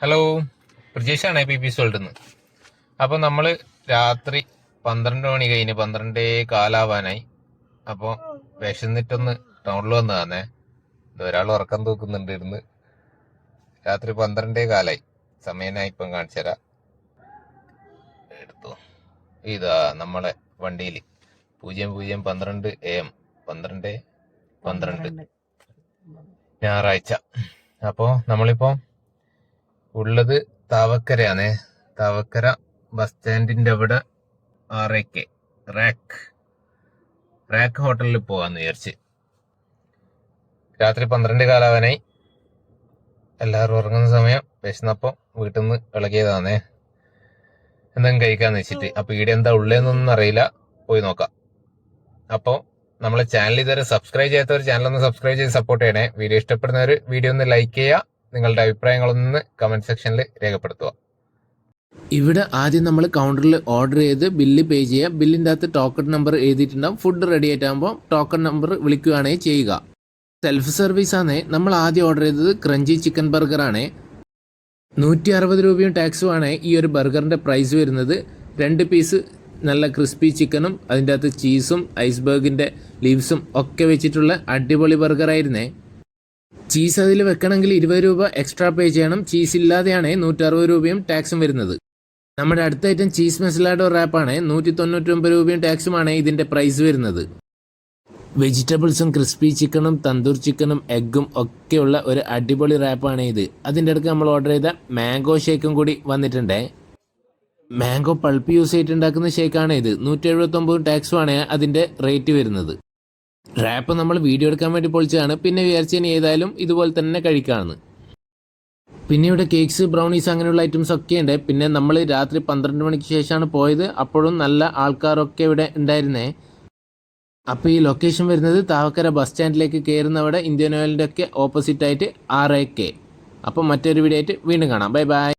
Hello പ്രജേഷാണ് P P salt നിന്ന് അപ്പോൾ നമ്മൾ രാത്രി പന്ത്രണ്ട് മണി കഴിഞ്ഞ് പന്ത്രണ്ടേ കാലാവാനായി. അപ്പോൾ വിശന്നിട്ടൊന്ന് ടൗണിൽ വന്നതാന്നേ. ഒരാൾ ഉറക്കം തൂക്കുന്നുണ്ട് ഇരുന്ന്. രാത്രി പന്ത്രണ്ടേ കാലായി. സമയനായി ഇപ്പം കാണിച്ചു തരാം. എടുത്തു. ഇതാ നമ്മളെ വണ്ടിയിൽ പൂജ്യം പൂജ്യം പന്ത്രണ്ട് എ എം. പന്ത്രണ്ട് പന്ത്രണ്ട്. ഞായറാഴ്ച. അപ്പോൾ നമ്മളിപ്പോൾ ഉള്ളത് താവക്കരയാണേ. താവക്കര ബസ് സ്റ്റാൻഡിന്റെ അവിടെ ആറേക്ക്. റാക്ക്. റാക്ക് ഹോട്ടലിൽ പോകാന്ന് വിചാരിച്ച്. രാത്രി പന്ത്രണ്ട് കാലാവാനായി. എല്ലാവരും ഉറങ്ങുന്ന സമയം. വിശന്നപ്പം വീട്ടിൽ നിന്ന് ഇളകിയതാണേ. എന്തെങ്കിലും കഴിക്കാന്ന് വെച്ചിട്ട്. അപ്പൊ ഇവിടെ എന്താ ഉള്ളതെന്നൊന്നും അറിയില്ല. പോയി നോക്കാം. അപ്പോൾ നമ്മളെ ചാനൽ ഇതുവരെ സബ്സ്ക്രൈബ് ചെയ്യാത്തവർ ചാനൽ ഒന്ന് സബ്സ്ക്രൈബ് ചെയ്ത് സപ്പോർട്ട് ചെയ്യണേ. വീഡിയോ ഇഷ്ടപ്പെടുന്നവർ വീഡിയോ ഒന്ന് ലൈക്ക് ചെയ്യുക. നിങ്ങളുടെ അഭിപ്രായങ്ങളൊന്ന് കമന്റ് സെക്ഷനിൽ രേഖപ്പെടുത്തുക. ഇവിടെ ആദ്യം നമ്മൾ കൗണ്ടറിൽ ഓർഡർ ചെയ്ത് ബില്ല് പേ ചെയ്യുക. ബില്ലിന്റെ അകത്ത് ടോക്കൺ നമ്പർ എഴുതിയിട്ടുണ്ടാവും. ഫുഡ് റെഡി ആയിട്ടാകുമ്പോൾ ടോക്കൺ നമ്പർ വിളിക്കുകയാണെങ്കിൽ ചെയ്യുക. സെൽഫ് സർവീസ് ആണ്. നമ്മൾ ആദ്യം ഓർഡർ ചെയ്തത് ക്രഞ്ചി ചിക്കൻ ബർഗർ ആണ്. നൂറ്റി അറുപത് രൂപയും ടാക്സും ആണേ ഈ ഒരു ബർഗറിന്റെ പ്രൈസ് വരുന്നത്. രണ്ട് പീസ് നല്ല ക്രിസ്പി ചിക്കനും അതിന്റെ അകത്ത് ചീസും ഐസ്ബർഗിന്റെ ലീവ്സും ഒക്കെ വെച്ചിട്ടുള്ള അടിപൊളി ബർഗറായിരുന്നേ ചീസ് അതിൽ വെക്കണമെങ്കിൽ ഇരുപത് രൂപ എക്സ്ട്രാ പേ ചെയ്യണം. ചീസ് ഇല്ലാതെയാണ് നൂറ്ററുപത് രൂപയും ടാക്സും വരുന്നത്. നമ്മുടെ അടുത്ത ഐറ്റം ചീസ് മെസലാഡോ റാപ്പാണ് നൂറ്റി തൊണ്ണൂറ്റൊമ്പത് രൂപയും ടാക്സുമാണ് ഇതിന്റെ പ്രൈസ് വരുന്നത്. വെജിറ്റബിൾസും ക്രിസ്പി ചിക്കനും തന്തൂർ ചിക്കനും എഗ്ഗും ഒക്കെയുള്ള ഒരു അടിപൊളി റാപ്പാണ് ഇത്. അതിന്റെ അടുക്ക് നമ്മൾ ഓർഡർ ചെയ്ത മാംഗോ ഷേക്കും കൂടി വന്നിട്ടുണ്ട്. മാംഗോ പൾപ്പ് യൂസ് ചെയ്തിട്ടുണ്ടാക്കുന്ന ഷേക്കാണ് ഇത്. നൂറ്റി എഴുപത്തൊമ്പത് ടാക്സുമാണ് അതിന്റെ റേറ്റ് വരുന്നത്. റാപ്പ് നമ്മൾ വീഡിയോ എടുക്കാൻ വേണ്ടി പൊളിച്ചതാണ്. പിന്നെ വിചാരിച്ചതിന് ഏതായാലും ഇതുപോലെ തന്നെ കഴിക്കാമെന്ന് പിന്നെ ഇവിടെ കേക്ക്സ് ബ്രൗണീസ് അങ്ങനെയുള്ള ഐറ്റംസ് ഒക്കെ ഉണ്ട്. പിന്നെ നമ്മൾ രാത്രി പന്ത്രണ്ട് മണിക്ക് ശേഷമാണ് പോയത്. അപ്പോഴും നല്ല ആൾക്കാരൊക്കെ ഇവിടെ ഉണ്ടായിരുന്നേ. അപ്പോൾ ഈ ലൊക്കേഷൻ വരുന്നത് താവക്കര ബസ് സ്റ്റാൻഡിലേക്ക് കയറുന്നവിടെ ഇന്ത്യൻ ഓയിലിന്റെ ഒക്കെ ഓപ്പോസിറ്റ് ആയിട്ട് ആർ എ കെ അപ്പം മറ്റൊരു വീഡിയോ ആയിട്ട് വീണ്ടും കാണാം. Bye bye